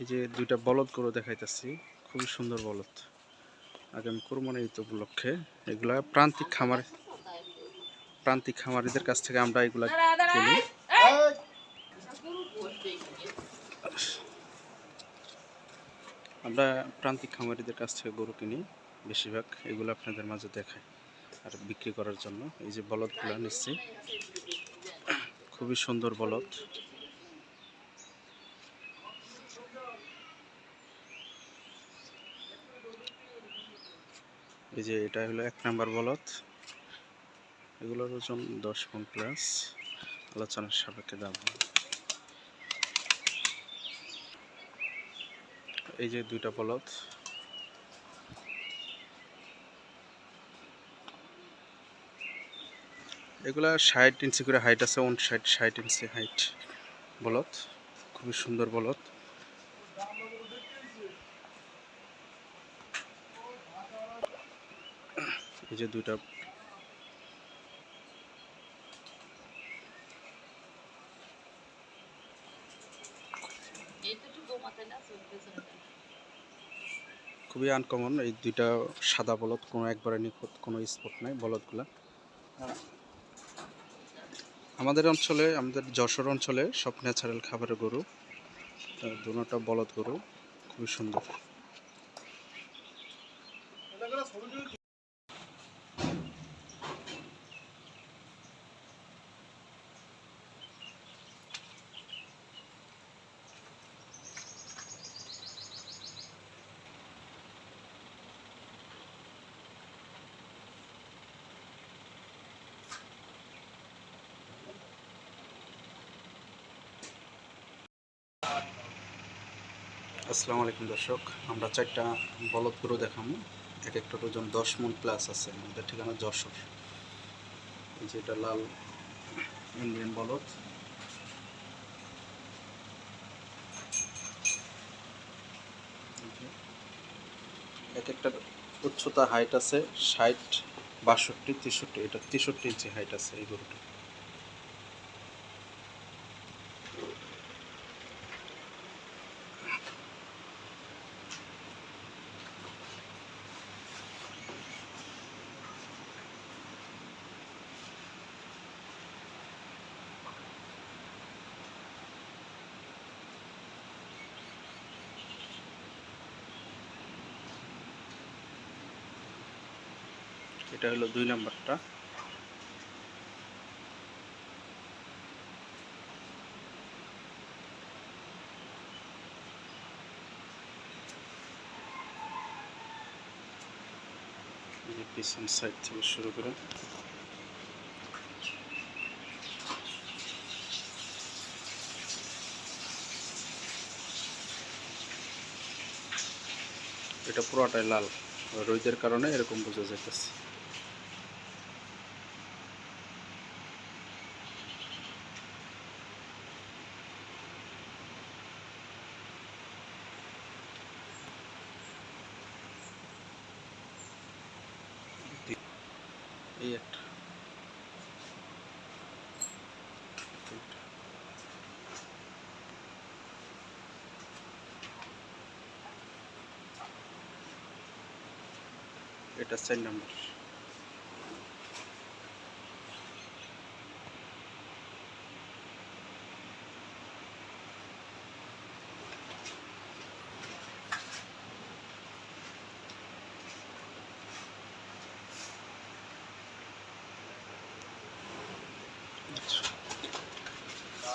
এই যে দুইটা বলদ গরু দেখাইতেছি, খুবই সুন্দর বলদ। আগামী কোরবানি ঈদ উপলক্ষে এগুলা প্রান্তিক খামার প্রান্তিক খামারিদের কাছ থেকে আমরা এগুলা কিনি। আমরা প্রান্তিক খামারিদের কাছ থেকে গরু কিনি, বেশিরভাগ এগুলো আপনাদের মাঝে দেখাই আর বিক্রি করার জন্য। এই যে বলদগুলো নিচ্ছি, খুবই সুন্দর বলদ। এই যে এটা হলো এক নাম্বার বলদ। এগুলোর ওজন দশ পন প্লাস আলোচনার সাপেক্ষে দাম এই যে দুইটা বলদ। এগুলা ষাট ইঞ্চি করে হাইট আছে ষাট ষাট ইঞ্চি হাইট বলদ। খুবই সুন্দর বলদ। এই যে দুইটা। খুবই আনকমন এই দুইটা সাদা বলদ কোনো একবারে নিখুঁত কোনো স্পট নাই বলদগুলা। আমাদের অঞ্চলে আমাদের যশোর অঞ্চলে সব ন্যাচারাল খাবারের গরু দুটা বলদ গরু খুবই সুন্দর। আসসালামু আলাইকুম দর্শক, আমরা চারটা বলদ গরু দেখাবো। এক একটা ওজন দশ মন প্লাস আছে, আমাদের ঠিকানা যশোর। এই যে এটা লাল ইন্ডিয়ান বলদ। এক একটা উচ্চতা হাইট আছে ষাট, বাষট্টি, তেষট্টি, এটা তেষট্টি ইঞ্চি হাইট আছে এই গরুটা এটা হলো দুই নাম্বারটা। পিছন সাইড থেকে শুরু করে। এটা পুরোটাই লাল। রোদের কারণে এরকম বোঝা যাইতেছে। এই এটা চার number.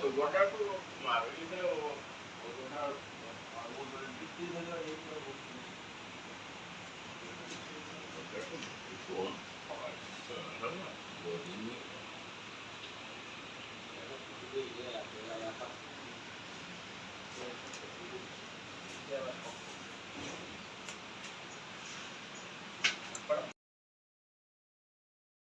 So whatever margarita or whatever